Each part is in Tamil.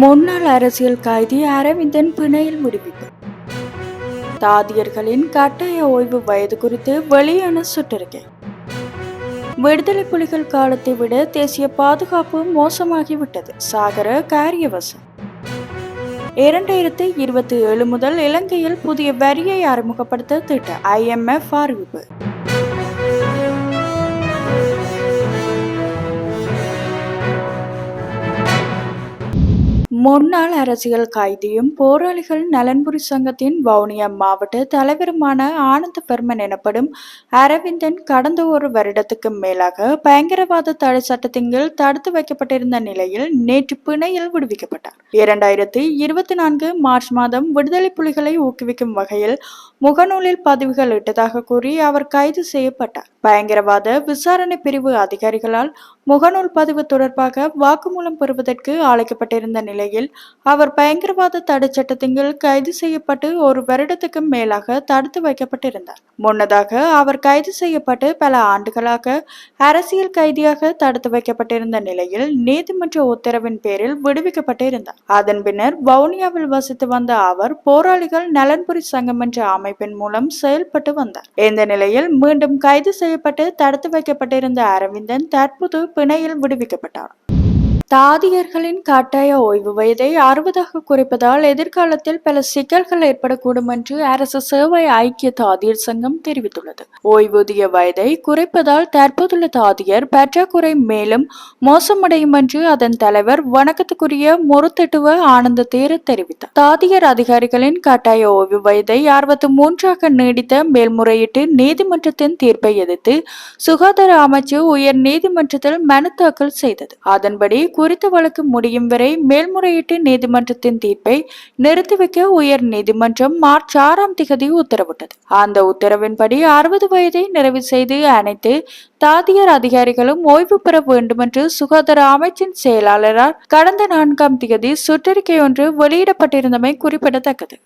முன்னாள் அரசியல் கைதி அரவிந்தன் பிணையில் முடிவிப்பு தாதியர்களின் கட்டாய ஓய்வு வயது குறித்து வெளியான சுற்றறிக்கை. விடுதலை புலிகள் காலத்தை விட தேசிய பாதுகாப்பு மோசமாகிவிட்டது. சாகர காரியவசம். இரண்டாயிரத்தி இருபத்தி ஏழு முதல் இலங்கையில் புதிய வரியை அறிமுகப்படுத்த திட்டம் ஐஎம்எஃப் அறிவிப்பு. முன்னாள் அரசியல் கைதியும் போராளிகள் நலன்புரி சங்கத்தின் வவுனியா மாவட்ட தலைவருமான ஆனந்த பெர்மன் எனப்படும் அரவிந்தன் கடந்த ஒரு வருடத்துக்கு மேலாக பயங்கரவாத தடை சட்டத்தின் கீழ் தடுத்து வைக்கப்பட்டிருந்த நிலையில் நேற்று பிணையில் விடுவிக்கப்பட்டார். இரண்டாயிரத்தி இருபத்தி நான்கு மார்ச் மாதம் விடுதலை புலிகளை ஊக்குவிக்கும் வகையில் முகநூலில் பதிவுகள் இட்டதாக கூறி அவர் கைது செய்யப்பட்டார். பயங்கரவாத விசாரணை பிரிவு அதிகாரிகளால் முகநூல் பதிவு தொடர்பாக வாக்குமூலம் பெறுவதற்கு அழைக்கப்பட்டிருந்த நிலையில் அவர் பயங்கரவாத தடை சட்டத்தின் கீழ் கைது செய்யப்பட்டு ஒரு வருடத்துக்கு மேலாக தடுத்து வைக்கப்பட்டிருந்தார். முன்னதாக அவர் கைது செய்யப்பட்டு பல ஆண்டுகளாக அரசியல் கைதியாக தடுத்து வைக்கப்பட்டிருந்த நிலையில் நீதிமன்ற உத்தரவின் பேரில் விடுவிக்கப்பட்டிருந்தார். அதன் பின்னர் வவுனியாவில் வசித்து வந்த அவர் போராளிகள் நலன்புரி சங்கம் என்ற அமைப்பின் மூலம் செயல்பட்டு வந்தார். இந்த நிலையில் மீண்டும் கைது செய்யப்பட்டு தடுத்து வைக்கப்பட்டிருந்த அரவிந்தன் தற்போது பிணையில் விடுவிக்கப்பட்டார். தாதியர்களின் கட்டாய ஓய்வு வயதை அறுபதாக குறைப்பதால் எதிர்காலத்தில் பல சிக்கல்கள் ஏற்படக்கூடும் என்று அரசு சேவை ஐக்கிய தாதியர் சங்கம் தெரிவித்துள்ளது. ஓய்வூதிய வயதை குறைப்பதால் தற்போதுள்ள தாதியர் பற்றாக்குறை மேலும் மோசமடையும் என்று அதன் தலைவர் வணக்கத்துக்குரிய முறுத்தட்டுவ ஆனந்த தேர தெரிவித்தார். தாதியர் அதிகாரிகளின் கட்டாய ஓய்வு வயதை அறுபத்தி மூன்றாக நீடித்த மேல்முறையீட்டு நீதிமன்றத்தின் தீர்ப்பை எதிர்த்து சுகாதார அமைச்சு உயர் நீதிமன்றத்தில் மனு தாக்கல் செய்தது. அதன்படி குறித்த வழக்கு முடியும் வரை மேல்முறையீட்டு நீதிமன்றத்தின் தீர்ப்பை நிறுத்தி வைக்க உயர் நீதிமன்றம் மார்ச் ஆறாம் திகதி உத்தரவிட்டது. அந்த உத்தரவின்படி அறுபது வயதை நிறைவு செய்து அனைத்து தாதியர் அதிகாரிகளும் ஓய்வு பெற வேண்டுமென்று சுகாதார அமைச்சின் செயலாளரால் கடந்த நான்காம் திகதி சுற்றறிக்கை ஒன்று வெளியிடப்பட்டிருந்தமை குறிப்பிடத்தக்கது.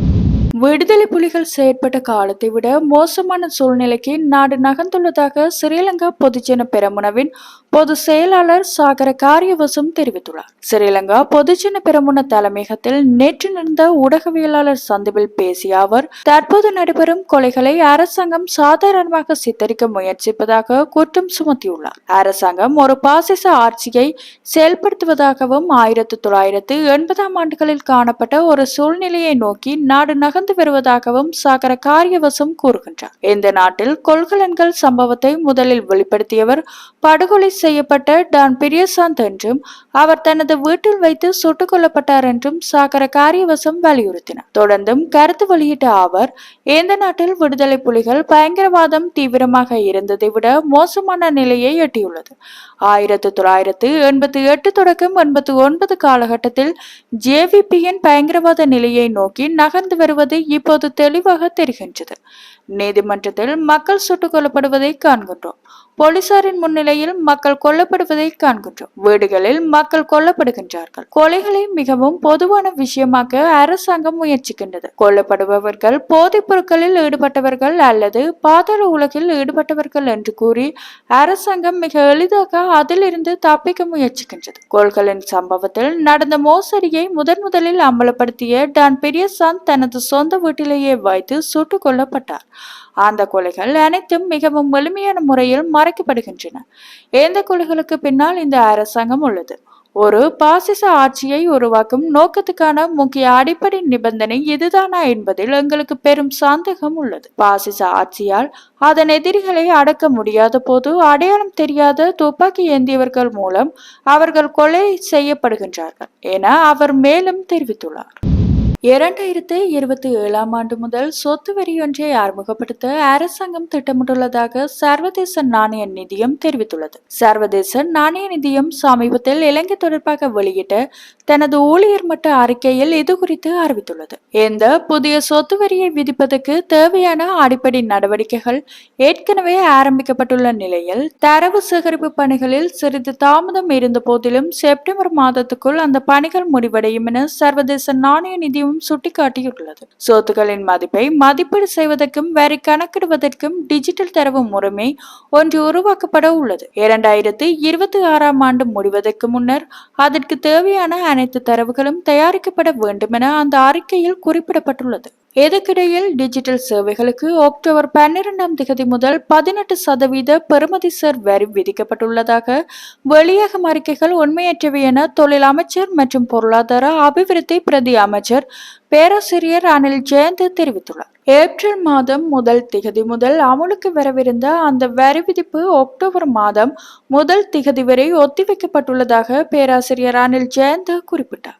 விடுதலை புலிகள் செயற்பட்ட காலத்தை விட மோசமான சூழ்நிலைக்கு நாடு நகர்ந்துள்ளதாக ஸ்ரீலங்கா பொதுஜன பெரமுனவின் பொது செயலாளர் சாகர காரியவசம் தெரிவித்துள்ளார். ஸ்ரீலங்கா பொதுஜன பெரமுன தலைமையகத்தில் நேற்று நடந்த ஊடகவியலாளர் சந்திப்பில் பேசிய அவர் தற்போது நடைபெறும் கொலைகளை அரசாங்கம் சாதாரணமாக சித்தரிக்க முயற்சிப்பதாக குற்றம் சுமத்தியுள்ளார். அரசாங்கம் ஒரு பாசிச ஆட்சியை செயல்படுத்துவதாகவும் ஆயிரத்தி தொள்ளாயிரத்து எண்பதாம் ஆண்டுகளில் காணப்பட்ட ஒரு சூழ்நிலையை நோக்கி நாடு நகர்ந்து நடந்து வருவதாகவும் சாகர காரியவசம் கூறுகின்றார். இந்த நாட்டில் கொள்கலன்கள் சம்பவத்தை முதலில் வெளிப்படுத்தியவர் படுகொலை செய்யப்பட்ட டான் பிரியசாந்த் என்றும் அவர் தனது வீட்டில் வைத்து சுட்டுக் கொல்லப்பட்டார் என்றும் சாகர காரியவசம் வலியுறுத்தினார். தொடர்ந்தும் கருத்து வெளியிட்ட அவர் இந்த நாட்டில் விடுதலை புலிகள் பயங்கரவாதம் தீவிரமாக இருந்ததை விட மோசமான நிலையை எட்டியுள்ளது. ஆயிரத்தி தொள்ளாயிரத்து எண்பத்தி எட்டு தொடக்கம் எண்பத்தி ஒன்பது காலகட்டத்தில் ஜேவிபியின் பயங்கரவாத நிலையை நோக்கி நகர்ந்து வருவது இப்போது தெளிவாக தெரிகின்றது. நீதிமன்றத்தில் மக்கள் சுட்டுக் கொல்லப்படுவதை காண்கின்றோம். போலீசாரின் முன்னிலையில் மக்கள் கொல்லப்படுவதை காண்கின்றோம். வீடுகளில் மக்கள் கொல்லப்படுகின்றார்கள். கொலைகளை மிகவும் பொதுவான விஷயமாக்க அரசாங்கம் முயற்சிக்கின்றது. கொல்லப்படுபவர்கள் போதைப் பொருட்களில் ஈடுபட்டவர்கள் அல்லது பாதாள உலகில் ஈடுபட்டவர்கள் என்று கூறி அரசாங்கம் மிக எளிதாக அதிலிருந்து தப்பிக்க முயற்சிக்கின்றது. கோள்களின் சம்பவத்தில் நடந்த மோசடியை முதன் முதலில் அம்பலப்படுத்திய டான் பெரியசாந்த் தனது சொந்த வீட்டிலேயே வைத்து சுட்டுக் கொல்லப்பட்டார். அந்த கொலைகள் அனைத்தும் மிகவும் வலிமையான முறையில் மறைக்கப்படுகின்றன. எந்த கொலைகளுக்கு பின்னால் இந்த அரசாங்கம் உள்ளது. ஒரு பாசிச ஆட்சியை உருவாக்கும் நோக்கத்துக்கான முக்கிய அடிப்படை நிபந்தனை இதுதானா என்பதில் எங்களுக்கு பெரும் சந்தேகம் உள்ளது. பாசிச ஆட்சியால் அதன் எதிரிகளை அடக்க முடியாத போது அடையாளம் தெரியாத துப்பாக்கி ஏந்தியவர்கள் மூலம் அவர்கள் கொலை செய்யப்படுகின்றார்கள் என அவர் மேலும் தெரிவித்துள்ளார். இரண்டாயிரத்து இருபத்தி ஏழாம் ஆண்டு முதல் சொத்து வரி ஒன்றை அறிமுகப்படுத்த அரசாங்கம் திட்டமிட்டுள்ளதாக சர்வதேச நாணய நிதியம் தெரிவித்துள்ளது. சர்வதேச நாணய நிதியம் சமீபத்தில் இலங்கை தொடர்பாக வெளியிட்ட தனது ஊழியர் மட்ட அறிக்கையில் இது குறித்து அறிவித்துள்ளது. இந்த புதிய சொத்து வரியை விதிப்பதற்கு தேவையான அடிப்படை நடவடிக்கைகள் ஏற்கனவே ஆரம்பிக்கப்பட்டுள்ள நிலையில் தரவு சேகரிப்பு பணிகளில் சிறிது தாமதம் இருந்த போதிலும் செப்டம்பர் மாதத்துக்குள் அந்த பணிகள் முடிவடையும் என சர்வதேச நாணய நிதியம் அமைச்சகமும் சுட்டிக்காட்டியுள்ளது. சொத்துக்களின் மதிப்பை மதிப்பீடு செய்வதற்கும் வரி கணக்கிடுவதற்கும் டிஜிட்டல் தரவு முறைமை ஒன்று உருவாக்கப்பட உள்ளது. இரண்டாயிரத்தி இருபத்தி ஆறாம் ஆண்டு முடிவதற்கு முன்னர் அதற்கு தேவையான அனைத்து தரவுகளும் தயாரிக்கப்பட வேண்டும் என அந்த அறிக்கையில் குறிப்பிடப்பட்டுள்ளது. இதற்கிடையில் டிஜிட்டல் சேவைகளுக்கு அக்டோபர் பன்னிரெண்டாம் தேதி முதல் பதினெட்டு சதவீத பெறுமதிசர் வரி விதிக்கப்பட்டுள்ளதாக வெளியாகும் அறிக்கைகள் உண்மையற்றவை என தொழில் அமைச்சர் மற்றும் பொருளாதார அபிவிருத்தி பிரதி அமைச்சர் பேராசிரியர் அனில் ஜெயந்த் தெரிவித்துள்ளார். ஏப்ரல் மாதம் முதல் திகதி முதல் அமலுக்கு வரவிருந்த அந்த வரி விதிப்பு அக்டோபர் மாதம் முதல் திகதி வரை ஒத்திவைக்கப்பட்டுள்ளதாக பேராசிரியர் அனில் ஜெயந்த் குறிப்பிட்டார்.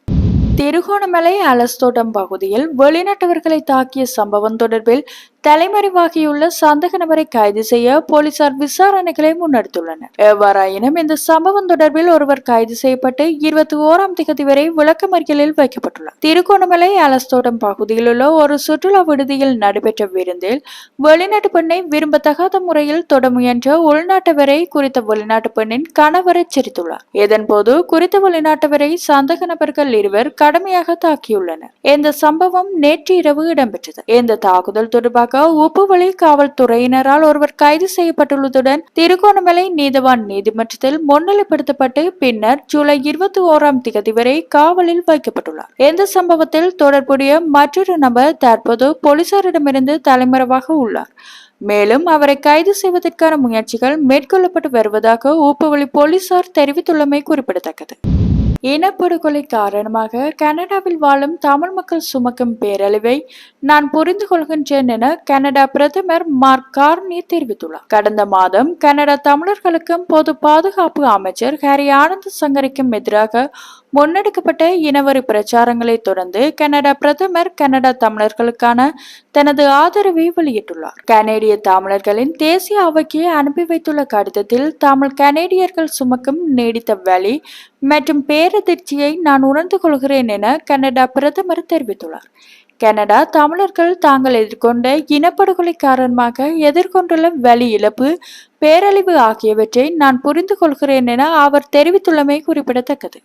திருகோணமலை அலஸ்தோட்டம் பகுதியில் வெளிநாட்டவர்களை தாக்கிய சம்பவம் தொடர்பில் தலைமறைவாகியுள்ள சந்தக நபரை கைது செய்ய போலீசார் விசாரணைகளை முன்னெடுத்துள்ளனர். எவ்வாறாயினும் இந்த சம்பவம் தொடர்பில் ஒருவர் கைது செய்யப்பட்டு இருபத்தி ஓராம் திகதி வரை விளக்கமறியலில் வைக்கப்பட்டுள்ளார். திருகோணமலை அலஸ்தோட்டம் பகுதியில் உள்ள ஒரு சுற்றுலா விடுதியில் நடைபெற்ற விருந்தில் வெளிநாட்டு பெண்ணை விரும்பத்தகாத முறையில் தொட முயன்ற உள்நாட்டவரை குறித்த வெளிநாட்டு பெண்ணின் கணவர் எச்சரித்துள்ளார். இதன்போது குறித்த வெளிநாட்டவரை சந்தக நபர்கள் இருவர் கடுமையாக தாக்கியுள்ளனர். இந்த சம்பவம் நேற்று இரவு இடம்பெற்றது. இந்த தாக்குதல் தொடர்பாக உப்புவழி காவல்துறையினரால் ஒருவர் கைது செய்யப்பட்டுள்ளதுடன் திருகோணமலை நீதவான் நீதிமன்றத்தில் முன்னிலைப்படுத்தப்பட்டு பின்னர் ஜூலை இருபத்தி ஓராம் தேதி வரை காவலில் வைக்கப்பட்டுள்ளார். இந்த சம்பவத்தில் தொடர்புடைய மற்றொரு நபர் தற்போது போலீசாரிடமிருந்து தலைமறைவாக உள்ளார். மேலும் அவரை கைது செய்வதற்கான முயற்சிகள் மேற்கொள்ளப்பட்டு வருவதாக ஊப்புவழி போலீசார் தெரிவித்துள்ளமை குறிப்பிடத்தக்கது. இனப்படுகொலை காரணமாக கனடாவில் வாழும் தமிழ் மக்கள் சுமக்கும் பேரழிவை நான் புரிந்து கொள்கின்றேன் என கனடா பிரதமர் மார்க் கார்னி தெரிவித்துள்ளார். கடந்த மாதம் கனடா தமிழர்களுக்கும் பொது பாதுகாப்பு அமைச்சர் ஹரி ஆனந்த் சங்கரிக்கும் எதிராக முன்னெடுக்கப்பட்ட இனவரி பிரச்சாரங்களை தொடர்ந்து கனடா பிரதமர் கனடா தமிழர்களுக்கான தனது ஆதரவை வெளியிட்டுள்ளார். கனேடிய தமிழர்களின் தேசிய அவைக்கு அனுப்பி வைத்துள்ள கடிதத்தில் தமிழ் கனேடியர்கள் சுமக்கும் நீடித்த வழி மற்றும் பேரதிர்ச்சியை நான் உணர்ந்து கொள்கிறேன் என கனடா பிரதமர் தெரிவித்துள்ளார். கனடா தமிழர்கள் தாங்கள் எதிர்கொண்ட இனப்படுகொலை காரணமாக எதிர்கொண்டுள்ள வலி இழப்பு பேரழிவு ஆகியவற்றை நான் புரிந்து கொள்கிறேன் என அவர் தெரிவித்துள்ளமை குறிப்பிடத்தக்கது.